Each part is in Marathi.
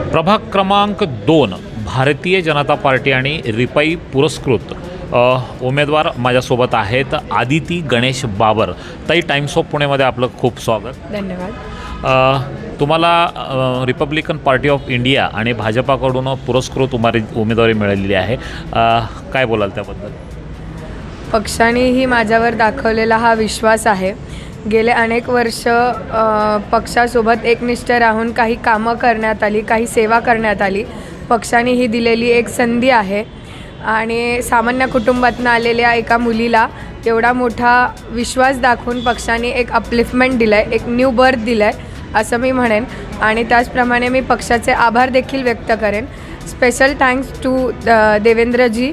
प्रभाग क्रमांक दोन भारतीय जनता पार्टी आणि रिपाई पुरस्कृत उमेदवार माझ्यासोबत आहेत आदिती गणेश बाबर. ताई टाइम्स ऑफ पुणेमध्ये आपलं खूप स्वागत. धन्यवाद. तुम्हाला रिपब्लिकन पार्टी ऑफ इंडिया आणि भाजपाकडून पुरस्कृत उमारी उमेदवारी मिळालेली आहे. काय बोलाल त्याबद्दल? पक्षानेही माझ्यावर दाखवलेला हा विश्वास आहे. गेले अनेक वर्ष पक्षासोबत एकनिष्ठ राहून काही कामं करण्यात आली काही सेवा करण्यात आली. पक्षाने ही दिलेली एक संधी आहे. आणि सामान्य कुटुंबातून आलेल्या एका मुलीला एवढा मोठा विश्वास दाखवून पक्षाने एक अपलिफ्टमेंट दिलं आहे एक न्यू बर्थ दिलं आहे असं मी म्हणेन. आणि त्याचप्रमाणे मी पक्षाचे आभार देखील व्यक्त करेन. Special thanks to Devendraji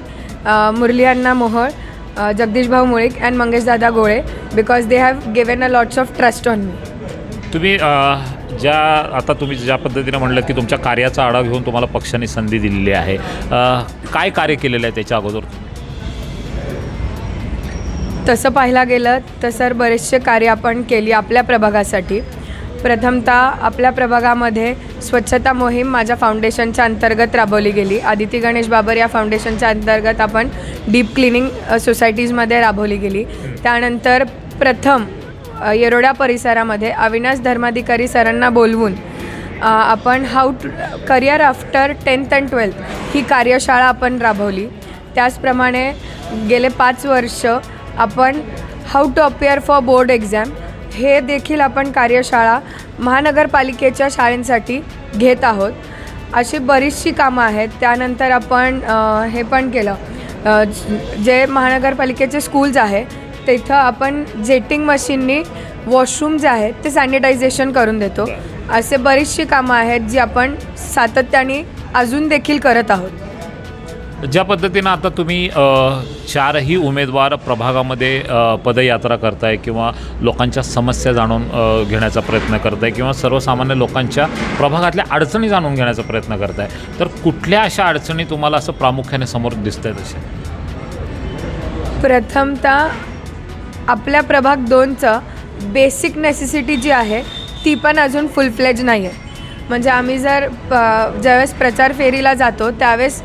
Murli Anna Mohol Bhau Mulik and Mangesh Dada Gole because they have given a lots of trust on me. तुम्ही अ, ज्या आता तुम्ही ज्या पद्धतीने म्हणलं की तुमच्या कार्याचा आढावा घेऊन तुम्हाला पक्षाने संधी दिलेली आहे अ, काय कार्य केलेलं आहे त्याच्या अगोदर? तसं पाहायला गेलं तर सर बरेचसे कार्य आपण केली आपल्या प्रभागासाठी. प्रथमतः आपल्या प्रभागामध्ये स्वच्छता मोहीम माझ्या फाउंडेशनच्या अंतर्गत राबवली गेली. आदिती गणेश बाबर या फाउंडेशनच्या अंतर्गत आपण डीप क्लिनिंग सोसायटीजमध्ये राबवली गेली. त्यानंतर प्रथम येरोडा परिसरामध्ये अविनाश धर्माधिकारी सरांना बोलवून आपण how to career after tenth and twelfth ही कार्यशाळा आपण राबवली. त्याचप्रमाणे गेले पाच वर्ष आपण how to appear for board exam हे देखील आपण कार्यशाळा महानगरपालिकेच्या शाळेंसाठी घेत आहोत. अशी बरीचशी कामं आहेत. त्यानंतर आपण हे पण केलं. ज- महानगरपालिकेचे स्कूल्स आहे तिथं आपण जेटिंग मशीननी वॉशरूम जे आहेत ते सॅनिटायझेशन करून देतो. असे बरीचशी कामं आहेत जी आपण सातत्याने अजून देखील करत आहोत. ज्या पद्धतीनं आता तुम्ही चारही उमेदवार प्रभागामध्ये पदयात्रा करताय किंवा लोकांच्या समस्या जाणून घेण्याचा प्रयत्न करताय किंवा सर्वसामान्य लोकांच्या प्रभागातल्या अडचणी जाणून घेण्याचा प्रयत्न करताय तर कुठल्या अशा अडचणी तुम्हाला असं प्रामुख्याने समोर दिसत आहेत अशा प्रथमतः आपल्या प्रभाग दोनचं बेसिक नेसेसिटी जी आहे ती पण अजून फुलफ्लेज नाही आहे म्हणजे आम्ही जर प ज्यावेळेस प्रचार फेरीला जातो त्यावेळेस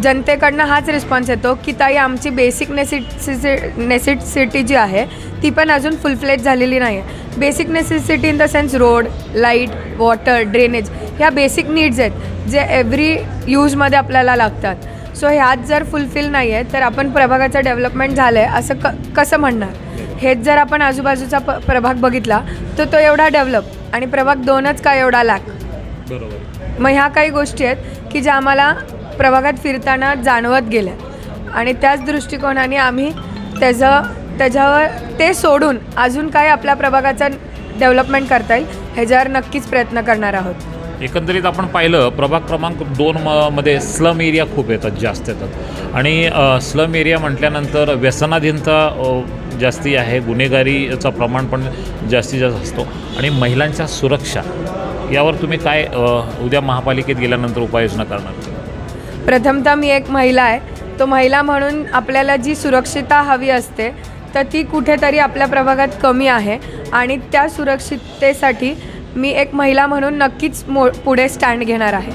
जनतेकडनं हाच रिस्पॉन्स येतो की ताई आमची बेसिक नेसिसी नेसेसिटी जी आहे ती पण अजून फुल फ्लेज झालेली नाही आहे basic necessity in the sense road light water drainage ह्या बेसिक नीड्स आहेत जे एव्हरी यूजमध्ये आपल्याला लागतात. सो ह्यात जर फुलफिल नाही आहे तर आपण प्रभागाचं डेव्हलपमेंट झालं आहे असं क कसं म्हणणार? हेच जर आपण आजूबाजूचा प प्रभाग बघितला तर तो एवढा डेव्हलप आणि प्रभाग दोनच का एवढा लाख बरोबर. मग ह्या काही गोष्टी आहेत की ज्या आम्हाला प्रभागात फिरताना जाणवत गेल्या आणि त्याच दृष्टिकोनाने आम्ही त्याचं त्याच्यावर ते सोडून अजून काय आपल्या प्रभागाचा डेव्हलपमेंट करता येईल ह्याच्यावर नक्कीच प्रयत्न करणार आहोत. एकंदरीत आपण पाहिलं प्रभाग क्रमांक दोन म मध्ये स्लम एरिया खूप येतात जास्त येतात. आणि स्लम एरिया म्हटल्यानंतर व्यसनाधीनता जास्ती आहे गुन्हेगारीचं प्रमाण पण जास्तीत जास्त असतो. आणि महिलांच्या सुरक्षा यावर तुम्ही काय उद्या महापालिकेत गेल्यानंतर उपाययोजना करणार? प्रथमतः मी एक महिला आहे. तो महिला म्हणून आपल्याला जी सुरक्षितता हवी असते तर ती कुठेतरी आपल्या प्रभागात कमी आहे. आणि त्या सुरक्षिततेसाठी मी एक महिला म्हणून नक्कीच मो पुढे स्टँड घेणार आहे.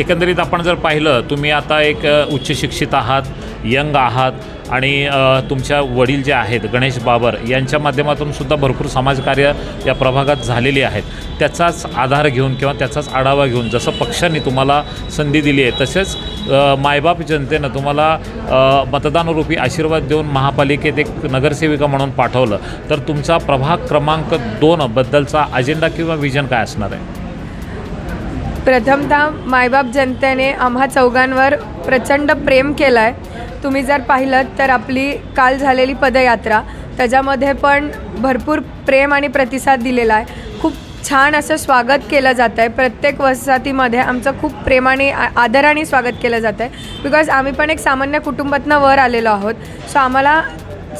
एकंदरीत आपण जर पाहिलं तुम्ही आता एक उच्च शिक्षित आहात यंग आहात आणि तुमच्या वडील जे आहेत गणेश बाबर यांच्या माध्यमातून सुद्धा भरपूर समाजकार्य या प्रभागात झालेली आहेत. त्याचाच आधार घेऊन किंवा त्याचाच आढावा घेऊन जसं पक्षाने तुम्हाला संधी दिली आहे तसेच मायबाप जनतेनं तुम्हाला मतदानरूपी आशीर्वाद देऊन महापालिकेत एक नगरसेविका म्हणून पाठवलं तर तुमचा प्रभाग क्रमांक दोन बद्दलचा अजेंडा किंवा विजन काय असणार आहे? प्रथमतः मायबाप जनतेने आम्हा चौघांवर प्रचंड प्रेम केलं आहे तुम्ही जर पाहिलं तर आपली काल झालेली पदयात्रा त्याच्यामध्ये पण भरपूर प्रेम आणि प्रतिसाद दिलेला आहे. खूप छान असं स्वागत केलं जातं आहे प्रत्येक वसाहतीमध्ये आमचं खूप प्रेमाने आ- आदराने स्वागत केलं जातं आहे बिकॉज आम्ही पण एक सामान्य कुटुंबातनं वर आलेलो आहोत. सो आम्हाला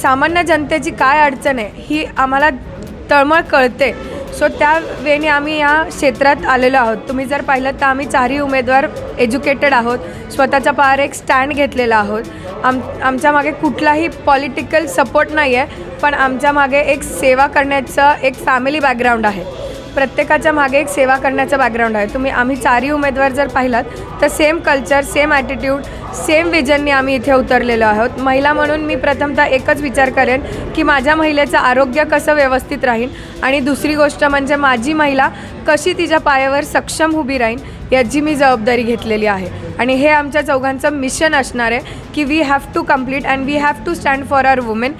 सामान्य जनतेची काय अडचण आहे ही आम्हाला तळमळ कळते. सो त्या वेळी आम्ही या क्षेत्रात आलेलो आहोत. तुम्ही जर पाहिलं तर आम्ही चारही उमेदवार एज्युकेटेड आहोत. स्वतःच्या पार एक स्टँड घेतलेला आहोत. आम आमच्या मागे कुठलाही पॉलिटिकल सपोर्ट नाही आहे पण आमच्या मागे एक सेवा करण्याचं एक फॅमिली बॅकग्राऊंड आहे. प्रत्येकाच्या मागे एक सेवा करण्याचा बॅकग्राऊंड आहे. तुम्ही आम्ही चारही उमेदवार जर पाहिलात तर same culture same attitude same विजननी आम्ही इथे उतरलेलो आहोत. महिला म्हणून मी प्रथमतः एकच विचार करेन की माझ्या महिलेचं आरोग्य कसं व्यवस्थित राहील? आणि दुसरी गोष्ट म्हणजे माझी महिला कशी तिच्या पायावर सक्षम उभी राहील याची मी जबाबदारी घेतलेली आहे. आणि हे आमच्या चौघांचं मिशन असणार आहे की we have to complete and we have to stand for our women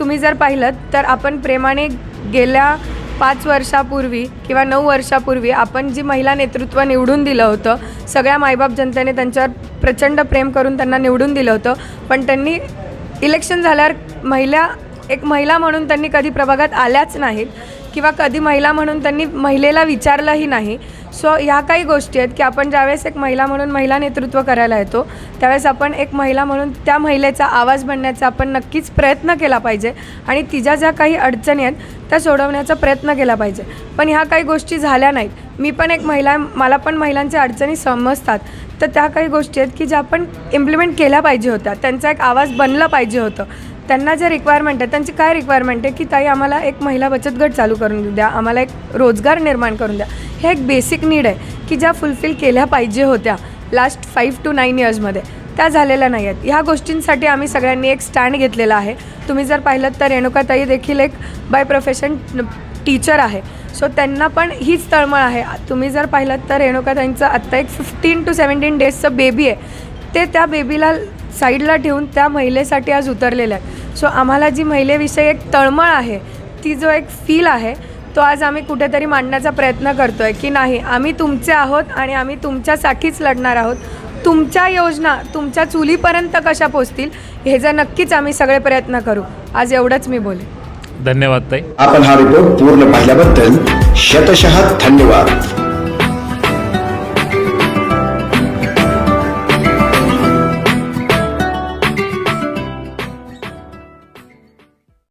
तुम्ही जर पाहिलं तर आपण प्रेमाने गेल्या पाच वर्षापूर्वी किंवा नऊ वर्षापूर्वी आपण जी महिला नेतृत्व निवडून दिलं होतं सगळ्या मायबाप जनतेने त्यांच्यावर प्रचंड प्रेम करून त्यांना निवडून दिलं होतं. पण त्यांनी इलेक्शन झाल्यावर महिला एक महिला म्हणून त्यांनी कधी प्रभागात आल्याच नाहीत. किंवा कधी महिला म्हणून त्यांनी महिलेला विचारलंही नाही. सो ह्या काही गोष्टी आहेत की आपण ज्यावेळेस एक महिला म्हणून महिला नेतृत्व करायला येतो त्यावेळेस आपण एक महिला म्हणून त्या महिलेचा आवाज बनण्याचा आपण नक्कीच प्रयत्न केला पाहिजे आणि तिच्या ज्या काही अडचणी आहेत त्या सोडवण्याचा प्रयत्न केला पाहिजे. पण ह्या काही गोष्टी झाल्या नाहीत. मी पण एक महिला मला पण महिलांच्या अडचणी समजतात. तर त्या काही गोष्टी आहेत की ज्या आपण इम्प्लिमेंट केल्या पाहिजे होत्या. त्यांचा एक आवाज बनला पाहिजे होतं. त्यांना ज्या रिक्वायरमेंट आहे त्यांची काय रिक्वायरमेंट आहे की ताई आम्हाला एक महिला बचत गट चालू करून द्या आम्हाला एक रोजगार निर्माण करून द्या. हे एक बेसिक नीड आहे की ज्या फुलफिल केल्या पाहिजे होत्या लास्ट फाईव्ह टू नाईन इयर्समध्ये त्या झालेल्या नाही आहेत. ह्या गोष्टींसाठी आम्ही सगळ्यांनी एक स्टँड घेतलेला आहे. तुम्ही जर पाहिलं तर रेणुकाताई देखील एक बाय प्रोफेशन टीचर आहे. सो त्यांना पण हीच तळमळ आहे. तुम्ही जर पाहिलं तर रेणुकाताईंचं आत्ता एक फिफ्टीन टू सेवन्टीन डेजचं बेबी आहे. ते त्या बेबीला साईडला ठेवून त्या महिलेसाठी आज उतरलेलं आहे. सो आम्हाला जी महिलेविषयी एक तळमळ आहे ती जो एक फील आहे तो आज आम्ही कुठेतरी मांडण्याचा प्रयत्न करतो आहे की नाही आम्ही तुमचे आहोत आणि आम्ही तुमच्यासाठीच लढणार आहोत. तुमच्या योजना तुमच्या चुलीपर्यंत कशा पोचतील हे जर नक्कीच आम्ही सगळे प्रयत्न करू. आज एवढंच मी बोले धन्यवाद ताई. आपण हा रिपोर्ट पूर्ण पाहिल्याबद्दल शतशः धन्यवाद.